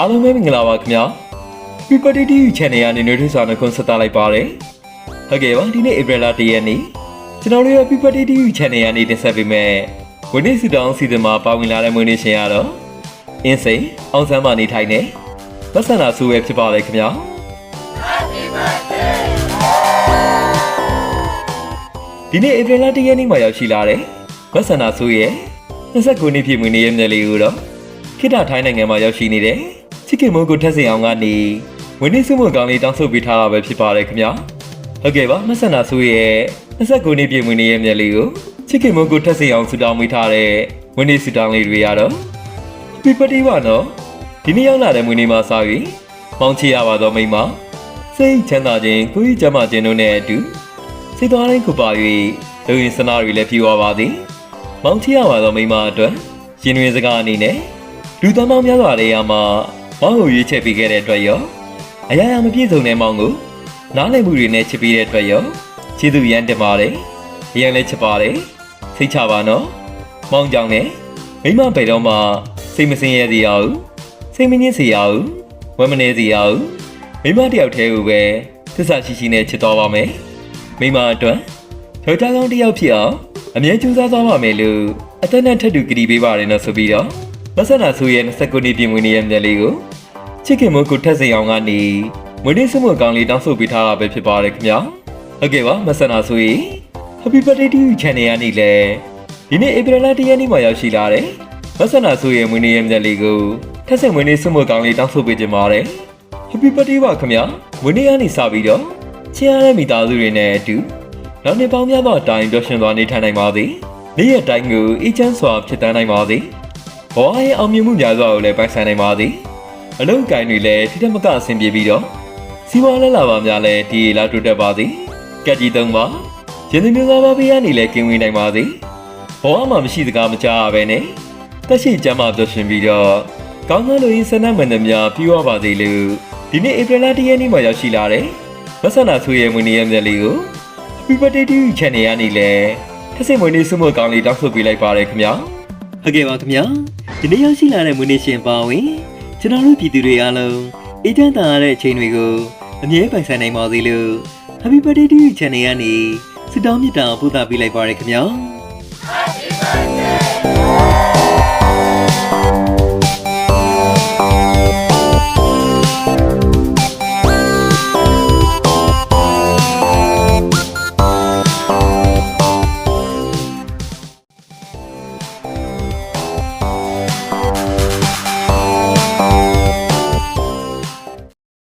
အားလုံးပဲမင်္ဂလာပါခင်ဗျာ People TV Channel ကနေနေထွေးစွာနှုတ်ခွန်းဆက်သလိုက်ပါတယ်ဟုတ်ကဲ့ပါဒီနေ့ April 1ရက်နေ့ကျွန်တော်တို့ရဲ့ People TV Channel ကနေတင်ဆက်ပေးမယ်ဝင်းနေစီတောင်းစီစဉ်မှာပါဝင်လာတဲ့မွေးနေ့ရှင်ရတော့အင်းစိန်အောင်ဆန်းမနေထိုင်နေပတ်စံနာဆူပဲဖြစ်ပါလေခင်ဗျာဒီနေ့ April 1ရက်နေ့မှာရောက်ရှိလာတဲ့ပတ်စံနာဆူရဲ့29နှစ်ပြည့်မွေးနေ့ရဲ့မြက်လေးကိုတော့ခိတထိုင်းနိုင်ငံမှာရောက်ရှိနေတဲ့ ချစ်ခင်မုန်းကိုထက်စင်အောင်ကနေဝင်းနေစုမှုကောင်းလေးတောင်းဆိုပေးထားတာပဲဖြစ်ပါတယ်ခင်ဗျာဟုတ်ကဲ့ပါမဆန္ဒဆိုရဲ့29နှစ်ပြည့်မွေးနေ့ရဲ့မြက်လေးကိုချစ်ခင်မုန်းကိုထက်စင်အောင်ဆူတောင်းပေးထားတဲ့ဝင်းနေဆူတောင်းလေးတွေရတော့ပြပတိပါနော်ဒီနေ့ရောက်လာတဲ့မွေးနေ့မှာစပြီးမောင်းချရပါတော့မိမစိတ်ချမ်းသာခြင်းကိုယ်ကြီးကျမ်းမာခြင်းတို့နဲ့အတူစိတ်သွားတိုင်းကိုပါ၍လူရင်စနာတွေလည်းပြေဝပါသည်မောင်းချရပါတော့မိမအတွက်ရှင်တွင်စကားအနေနဲ့လူသမားများစွာတဲ့ရမှာ မောင်ကိုရွေးချယ်ပေးခဲ့တဲ့အတွက်ရောအရာရာမပြည့်စုံတဲ့မောင်ကိုနားလည်မှုတွေနဲ့ချစ်ပေးတဲ့အတွက်ရောကျေးဇူးရမ်းတင်ပါတယ်။ရန်လည်းချစ်ပါတယ်။စိတ်ချပါနော်။မောင်ကြောင့်လည်းမိမပေတော့မှစိတ်မစင်ရသေးရဘူး။စိတ်မငြင်းစေရဘူး။ဝမ်းမနေစေရဘူး။မိမတယောက်တည်းကိုပဲသစ္စာရှိရှိနဲ့ချစ်တော်ပါမယ်။မိမအတွက်ယောက်ျားကောင်းတစ်ယောက်ဖြစ်အောင်အမြဲကြိုးစားသွားပါမယ်လို့အသက်နဲ့ထပ်တူကြည်ပေးပါတယ်နော်ဆိုပြီးတော့မဆန္ဒဆိုရဲ့29နှစ်ပြည့်မွေးနေ့ရဲ့မြတ်လေးကို ချစ်ခင်မကိုထက်စင်အောင်ကနေမွေးနေ့စမှုကောင်းလေးတောင်းဆိုပေးထားတာပဲဖြစ်ပါတယ်ခင်ဗျာဟုတ်ကဲ့ပါမဆန္ဒဆိုရင် Happy Birthday to you channel ကနေလေဒီနေ့ဧပြီလ1ရက်နေ့မှာရောက်ရှိလာတယ်မဆန္ဒဆိုရဲ့မွေးနေ့ရဲ့မြတ်လေးကိုထက်စင်မွေးနေ့စမှုကောင်းလေးတောင်းဆိုပေးကြပါတယ် Happy Birthday ပါခင်ဗျာမွေးနေ့ကနေစပြီးတော့ချစ်ရတဲ့မိသားစုတွေနဲ့အတူနောက်နှစ်ပေါင်းများသောအတိုင်းပျော်ရွှင်သွားနေထိုင်နိုင်ပါသည်နေ့ရက်တိုင်းကိုအေးချမ်းစွာဖြစ်တန်းနိုင်ပါသည်ဘဝရဲ့အောင်မြင်မှုများစွာကိုလည်းပိုင်ဆိုင်နိုင်ပါသည် အလုံးကိုင်းတွေလည်းထိထက်မကအဆင်ပြေပြီးတော့စီးပွားလဲလာပါများလည်းဒီလာတိုးတက်ပါသည်ကက်ကြီးသုံးပါရင်းနှီးမျိုးသားပါပေးရနေလည်းကင်းဝေးနိုင်ပါသည်ဘဝမှာမရှိစကားမကြားရပဲနဲ့တက်ရှိကြမ်းမှပျော်ရွှင်ပြီးတော့ကောင်းသောလူရင်းစနမန်သမျှပြီးွားပါစေလို့ဒီနေ့ဧပြီလ၁ရက်နေ့မှာရောက်ရှိလာတဲ့မဆန္ဒဆွေရဲ့မွေးနေ့ရက်မြတ်လေးကို Happy Birthday to you channel ကနေလည်းထပ်ဆင့်မွေးနေ့ဆုမကောင်းလေးတောင်းဆိုပေးလိုက်ပါရခင်ဗျာဟုတ်ကဲ့ပါခင်ဗျာဒီနေ့ရောက်ရှိလာတဲ့မွေးနေ့ရှင်ပါဝင် ကျွန်တော်တို့ပြည်သူတွေအားလုံးအေးချမ်းသာရတဲ့အချိန်တွေကိုအမြဲပိုင်ဆိုင်နိုင်ပါစေလို့ Happy Birthday to you channel ကနေဆုတောင်းမြတ်တာပို့သပေးလိုက်ပါရခင်ဗျာ Happy birthday